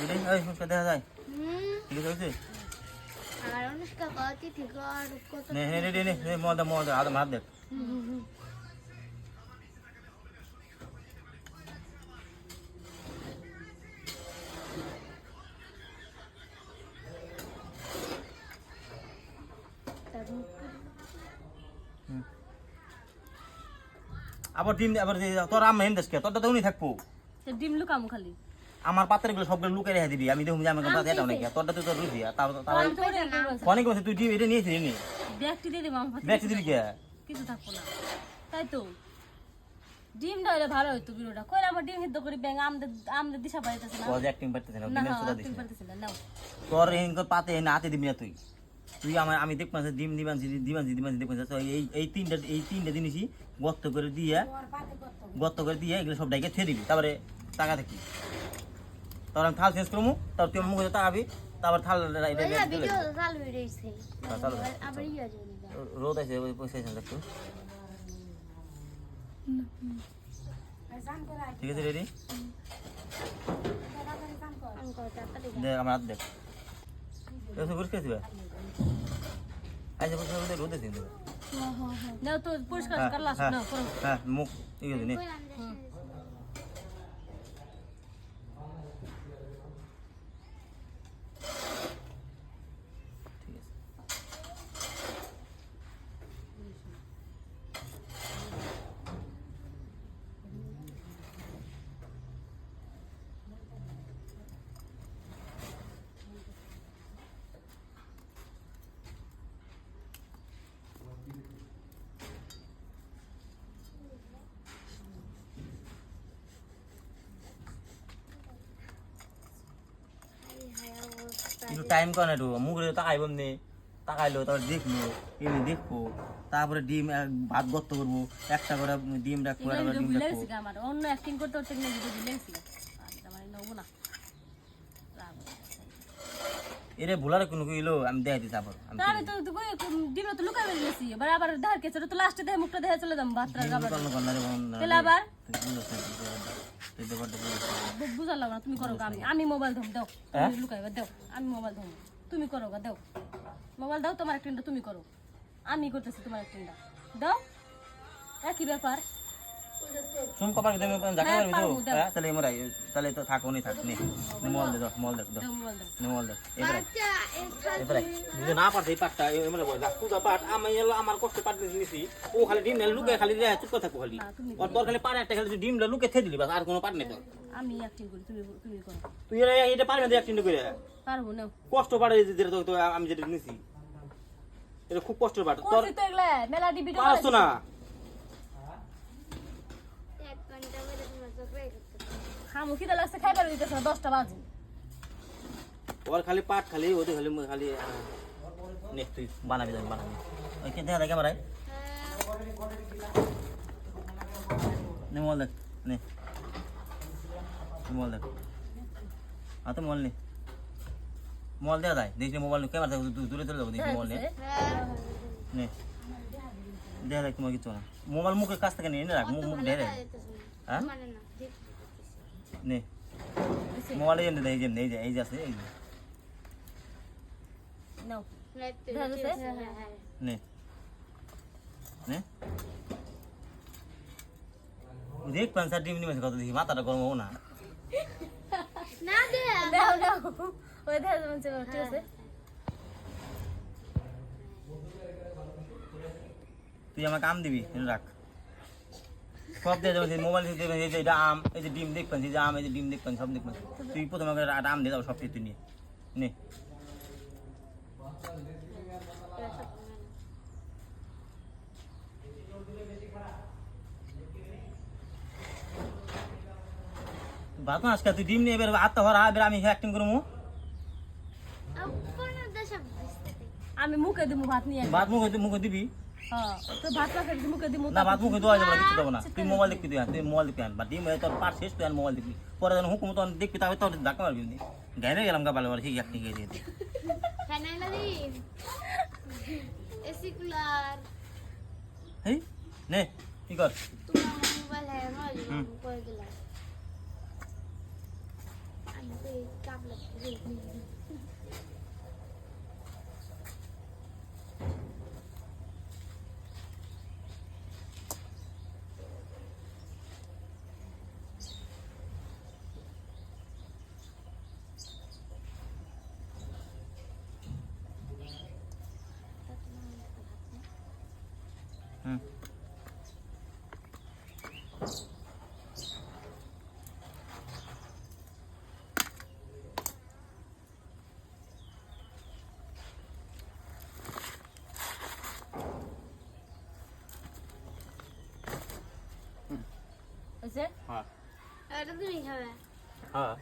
Ready এই মুখটা দেখা যায় হুম ঠিক আছে হয়েছে আর অনুষ্কা কতি থেকে আর কত নে নে রেডি নে নে মজা মজা হাত হাত দেখ তার আবার ডিম আবার তোর আম হেন দেশকে তোরটা তো উনি থাকব। ডিম লুকাম খালি। আমার পাত্রগুলো সবগুলো লুকে রেখে দিবি আমি দেখুন যে আমার কথা এটা অনেক তোরটা তো তোর রুচি তাও তাও আমি তো ওটাই করব। অনেক বছর তুই ডিম এটা নিয়েছিলি নি? ব্যাগটি দিয়ে দেবো আমার ব্যাগটি দিবি কে? কিছু থাকব না। তাই তো। ডিমটা হলে ভালো হইতো বিরোটা কইলে আমার ডিম সিদ্ধ করে ব্যাং আমদের আমদের দিশা পাইতেছে না। তোর যে অ্যাক্টিং পারতেছে না না সুদা পারতেছি না তোর এই পাতে না হাতে দিবি না তুই। তুই আমার আমি দেখব না ডিম দিবানছি দিবানছি দিবানছি দেখব না এই এই তিনটা এই তিনটা জিনিসই গর্ত করে দিয়ে গর্ত করে। দিয়ে এগুলো সব ডাইকে থিয়ে দিবি। তারপরে টাকা দেখি তারপর আমি থাল চেঞ্জ করব। তারপর তুই আমার মুখে তাকাবি তারপর থাল রোদ আছে ওই পয়সা একটু ঠিক আছে রেডি দেখ আমার হাত দেখ এসে পরিষ্কার দিবে আচ্ছা পরিষ্কার করতে রোদ আছে কিন্তু নাও তো পরিষ্কার হ্যাঁ, করলা হ্যাঁ, না করো হ্যাঁ মুখ ঠিক আছে নে কইলাম যে ঠিক আছে হাই হাই অবস্থা একটু টাইম কেন একটু মুখে তাকাইব নে তাকাইলো, তারপর দেখল এমনি দেখব। তারপরে ডিম ভাত গর্ত করব। একটা করে ডিম রাখব ডিম রাখব। অন্য অ্যাক্টিং করতে করতে না ভিডিও ভুলে গেছি আমার নেব না রাগ হয়ে গেছে। এরে ভুলার কোনো কইলো আমি দেখাই দিই তারপর আমি তো তো কই ডিম তো লুকাই বেরিয়ে গেছি। এবার আবার ধার কেছে তো লাস্টে দেখে মুখটা দেখে চলে যাম বাত্রা বন্ধ তাহলে আবার? তুই তুই লাগবে না তুমি করো আমি আমি মোবাইল ধম দাও। হ্যাঁ? তুমি লুকাইবা দাও আমি মোবাইল ধম তুমি করো গা দাও। মোবাইল দাও তোমার একটা তুমি করো। আমি করতেছি তোমার একটা দাও। একই ব্যাপার। শুন কপাল ভিতরে দেখা হ্যাঁ, পারবি তো হ্যাঁ তাহলে এমরাই তাহলে তো থাকো নি থাক নে নে মল দে মল দে দাও দাও মোবাইল দাও নে মল দে এবারে এই খাল এবারে যদি না পারছে পাটটা এমরে বল রাখ তুই পাট আমি এলো আমার কষ্ট পাট নিছি। ও খালি ডিম লুকে খালি রে চুপ কথা খালি। আর তোর খালি পারে একটা খালি ডিম লুকে থে দিলি বাস আর কোনো পাট নেই তোর। আমি অ্যাক্টিং করি তুমি তুমি করো। তুই এরা এটা পারবি না করে? পারব কষ্ট পাড়ে যেটা তো আমি যেটা নিছি। এটা খুব কষ্টের পাট। তোর মেলা ডিবি পারছ না এক ঘণ্টা বলে তোমার চোখে করতে খামু খিদা লাগছে খাইবার দিতেছে না দশটা বাজে। ওর খালি পাট খালি ওদের খালি খালি নে তুই বানাবি যাবি বানাবি। ওই কে দেখা দেখে মারাই নে মল দেখ নে। তুই মল দেখ। হ্যাঁ তো মল নে। মল দেওয়া যায় দেখিস মোবাইল ক্যামেরা থেকে দূ- দূরে চলে যাব দেখি মল নে। নে। দেখা দেখ তোমার কিছু না। মোবাইল মুখের কাছ থেকে নিয়ে রাখ মুখ মুখ হ্যাঁ মানে না ঠিক নে মোবাইলে এনে দে এই যে এই যে এই যে আছে এই যে নাও লাইভ তো দেখা গেছে? হ্যাঁ হ্যাঁ নে নে দেখ পাঁচটা ডিম নিমেছে কত দেখি মাথাটা গরম হব না না দে দাও দাও ওই দেখা যাচ্ছে ঠিক আছে তুই আমাকে কাম দিবি এনে রাখ সব দিয়ে দেবেন মোবাইল থেকে দেবেন এই যে এটা আম এই যে ডিম দেখবেন এই যে আম এই যে ডিম দেখবেন সব দেখবেন তুই প্রথমে আমাকে একটা আম দিয়ে দাও সব কিছু তুই নিয়ে নে বাদ না আজকে তুই ডিম নিয়ে এবার আত্মা হরা এবার আমি অ্যাক্টিং করব কোন দেশে বুঝতে আমি মুখে দিব ভাত নিয়ে ভাত মুখে মুখে দিবি হ্যাঁ না ভাত মুখে দেওয়া যাবে না কিছু দেবো না। তুই মোবাইল দেখবি তুই তুই মোবাইল দেখবি আন বা ডিম তোর পার শেষ তুই মোবাইল দেখবি। পরে যখন হুকুম তখন দেখবি তাহলে তোর ধাক্কা মারবি নি গাইরে গেলাম গা ভালো ঠিক অ্যাক্টিং দিয়ে দিয়ে এসি কুলার। হেই নে কি কর? তোমার মোবাইল হ্যাং হয়ে করে দিলাম আমি তো এই কাপড় হয়েছে হ্যাঁ এটা তুমি খাবে হ্যাঁ